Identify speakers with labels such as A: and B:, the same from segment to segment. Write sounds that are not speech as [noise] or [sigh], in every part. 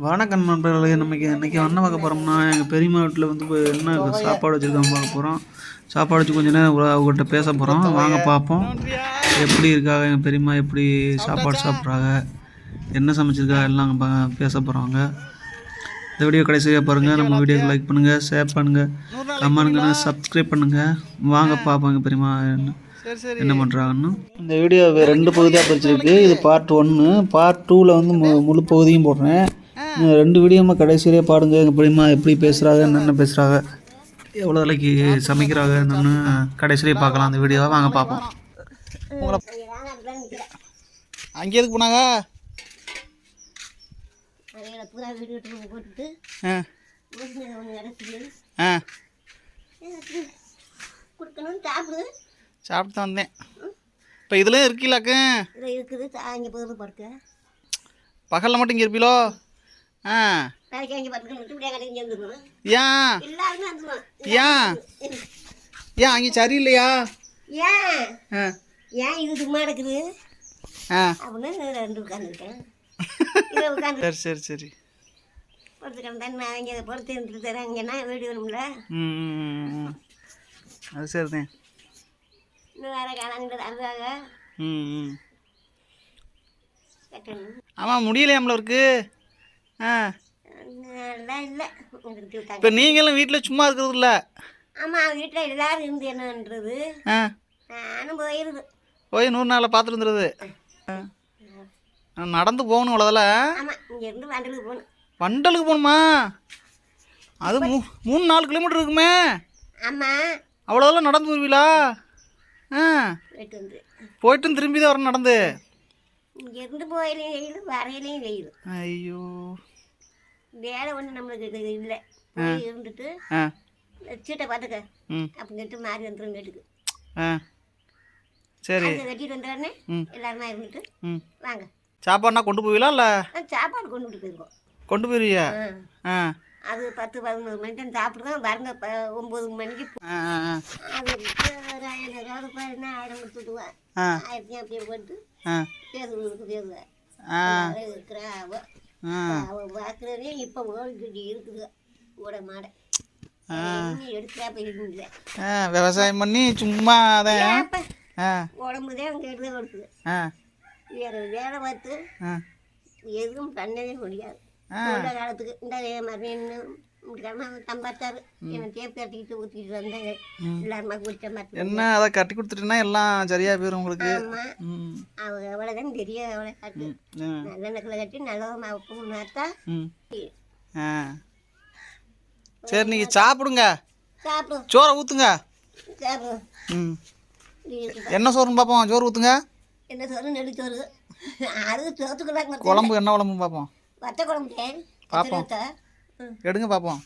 A: வணக்கம் நண்பர்களே நமக்கு இன்றைக்கி என்ன பார்க்க போகிறோம்னா எங்கள் பெரியம்மா வீட்டில் வந்து இப்போ என்ன சாப்பாடு வச்சுருக்காங்க பார்க்க போகிறோம் சாப்பாடு வச்சு கொஞ்ச நேரம் அவங்ககிட்ட பேச போகிறோம் வாங்க பார்ப்போம். எப்படி இருக்காங்க எங்கள் பெரியம்மா எப்படி சாப்பாடு சாப்பிட்றாங்க என்ன சமைச்சிருக்கா? எல்லாம் அங்க பா- பேச போகிறாங்க இந்த வீடியோ கடைசியாக பாருங்கள் நம்ம வீடியோக்கு லைக் பண்ணுங்கள் ஷேர் பண்ணுங்கள் கமெண்ட்டுங்க சப்ஸ்கிரைப் பண்ணுங்கள் வாங்க பார்ப்போம் எங்கள் பெரியம்மா என்ன என்ன பண்ணுறாங்கன்னு இந்த வீடியோ ரெண்டு பகுதியாக பிரிச்சிருக்கு. இது பார்ட் ஒன்று பார்ட் டூவில் வந்து மு முழு பகுதியும் போடுறேன். ரெண்டு வீடியோமா கடைசியிலே பாடுங்க எங்கள் பெரியம்மா எப்படி பேசுகிறாங்க என்னென்ன பேசுகிறாங்க எவ்வளோ விலைக்கு சமைக்கிறாங்க என்னென்னு கடைசியிலே பார்க்கலாம். அந்த வீடியோவை வாங்க பார்ப்போம். உங்களை அங்கே எதுக்கு போனாங்க? ஆ. ஆ. சாப்பிட்டு தான் வந்தேன். இப்போ இதுலேயும் இருக்கீங்களாக்க
B: இருக்குது
A: பகலில் மட்டும் இங்கே இருப்பீங்களோ ஏன் அங்கே சரியில்லையா?
B: ஏன் இது சும்மா இருக்குது
A: ஆ.
B: அப்படின்னு ரெண்டு உட்காந்துருக்கேன் [laughs]
A: சரி சரி சரி.
B: நான் இங்கே படுத்து இருந்துட்டு தரேன். இங்கேனா வீடு வேணும்ல.
A: அது சரிதான்.
B: இன்னும் வேறு
A: ம்
B: கட்டணும்.
A: ஆமாம் முடியலையாம்ல இருக்கு ஆ. இப்போ நீங்களும் வீட்டில் சும்மா இருக்கிறது இல்லை?
B: ஆமாம் வீட்டில் எல்லாரும் இருந்து என்னன்றது. நானும் போயிருது.
A: போய் நூறு நாளில் பார்த்துட்டு ஆ. நடந்து போகணும் அவ்வளோதால
B: வண்டலுக்கு போகணும்.
A: அது மூ மூணு நாலு கிலோமீட்டர் இருக்குமே.
B: ஆமாம்
A: அவ்வளோதெல்லாம் நடந்து வருவீங்களா ஆ. போயிட்டும் திரும்பி தான் வரணும் நடந்து.
B: இங்கேருந்து போயிலையும் வெயில் வரையிலையும் வெயில்.
A: ஐயோ.
B: வேலை ஒன்று நம்மளுக்கு இல்லை. போய் இருந்துட்டு சீட்டை பார்த்துக்க.
A: ம்.
B: அப்படின்ட்டு மாறி வந்துடும் வீட்டுக்கு.
A: சரி.
B: வெட்டிட்டு வந்துடுறேன்னு. எல்லாருமா இருந்துட்டு வாங்க.
A: சாப்பாடுனா கொண்டு போவீங்களா இல்லை?
B: சாப்பாடு கொண்டு விட்டு போயிருக்கோம்.
A: கொண்டு போயிருவியா?
B: ஆ. அது பத்து பதினோரு மணிக்கு தான் சாப்பிடுவோம். பாருங்க ப ஒம்பது மணிக்கு அது ஆயிரம் ரூபா பாருன்னா ஆயிரம் கொடுத்துட்டுவேன்
A: ஆ.
B: ஆயிரத்தி அப்படியே போட்டு
A: ஆ.
B: பேசுறதுக்கு பேசுவேன்.
A: ஆ.
B: இருக்கிறா அவ
A: ஆ
B: அவ பார்க்குறதே இப்போ ஓடிக்கிட்டு இருக்குது. ஓட மாட.
A: விவசாயம் பண்ணி சும்மா அதான்.
B: உடம்பு தான் எடுத்து கொடுக்குது வேறு வேலை பார்த்து எதுவும் பண்ணவே முடியாது. காலத்துக்கு இந்த மறுபடியும்
A: என்ன அதை கட்டி கொடுத்துட்டீங்கன்னா எல்லாம் சரியா போயிடும் உங்களுக்கு?
B: அவங்க அவ்வளோதான் தெரியும் அவளை காட்டு.
A: ஆ.
B: நல்லெண்ணெக்கில் கட்டி நல்ல உப்பு
A: சரி. நீங்கள் சாப்பிடுங்க. சோறை
B: நீ
A: என்ன சோறுன்னு பார்ப்போம் சோறு ஊற்றுங்க
B: என்ன சோறு? நெடுச்சோறு அது சோத்துக்குள்ளாங்க
A: குழம்பு என்ன குழம்புன்னு பார்ப்போம்
B: வத்த குழம்பு. தேன்
A: பாப்போம்.
B: ம்
A: எடுங்க பார்ப்போம்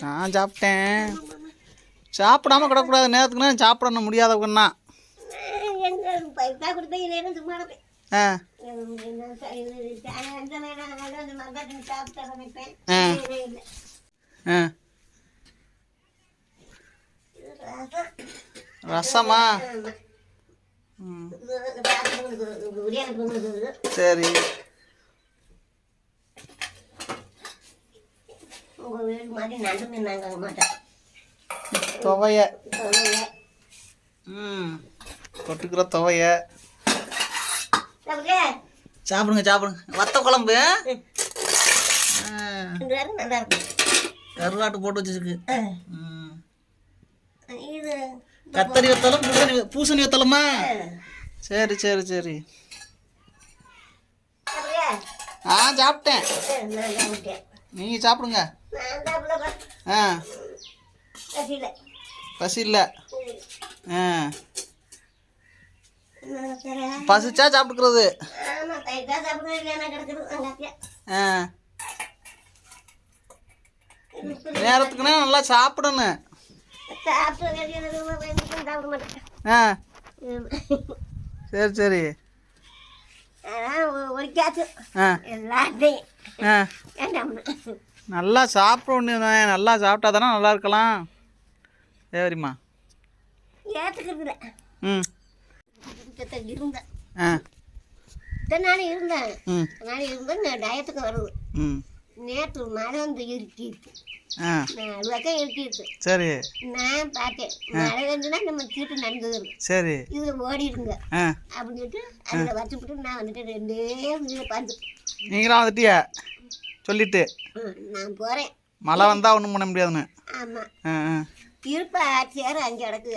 A: நான் சாப்பிட்டேன். சாப்பிடாம கிடக்கூடாது நேரத்துக்கு நேரம் சாப்பிடணும்.
B: சும்மா இருப்பேன்.
A: ஆ. ஆ. ரசமா? சரி.
B: உங்கள் வீடு மாதிரி நண்டு மீன் நாங்கள் வாங்க மாட்டோம்
A: துவைய. ம். தொட்டுக்கிற துவைய.
B: சாப்பிடுங்க.
A: சாப்பிடுங்க வத்த குழம்பு.
B: நல்லா இருக்கும்
A: கருவாட்டு போட்டு வச்சிருக்கு.
B: ஆ.
A: ம்.
B: இது
A: கத்தரி வத்தலும் பூசணி பூசணி வத்தலுமா? சரி சரி சரி. ஆ சாப்பிட்டேன். நீங்கள் சாப்பிடுங்க. ஆ. பசி இல்லை ஆ. பசிச்சா சாப்பிட்டுக்கிறது. நேரத்துக்குன்னா நல்லா சாப்பிடணும் ஆ. சரி சரி.
B: அதான் ஒ- ஒழிக்காச்சு
A: ஆ.
B: எல்லாத்தையும்.
A: ஆ. நல்லா சாப்பிடணும் நல்லா சாப்பிட்டா தானே நல்லா இருக்கலாம். சரிம்மா
B: ஏற்றுக்கிறது
A: ம்.
B: இருந்தேன்.
A: ஆ.
B: இத்தனை நாள் இருந்தேன். நாள் இருந்தேன் நான் டயத்துக்கு வருது.
A: ம்.
B: நேற்று மழை வந்து நாலு பக்கம் இருட்டிடுச்சு
A: சரி.
B: நான் பார்த்தேன். மழை வந்துன்னா நம்ம சீட்டு நடந்துது.
A: சரி.
B: இது ஓடிடுங்க
A: ஆ.
B: அப்படின்னு சொல்லிட்டு அதில் வச்சுவிட்டு நான் வந்துட்டு ரெண்டே இதில் பார்த்து
A: நீங்களாம் வந்துட்டியா? சொல்லிட்டு.
B: நான் போகிறேன்
A: மழை வந்தால் ஒன்றும் பண்ண முடியாதுன்னு.
B: ஆமாம் இருப்பா ஆட்சியார் அங்கே கிடக்கு.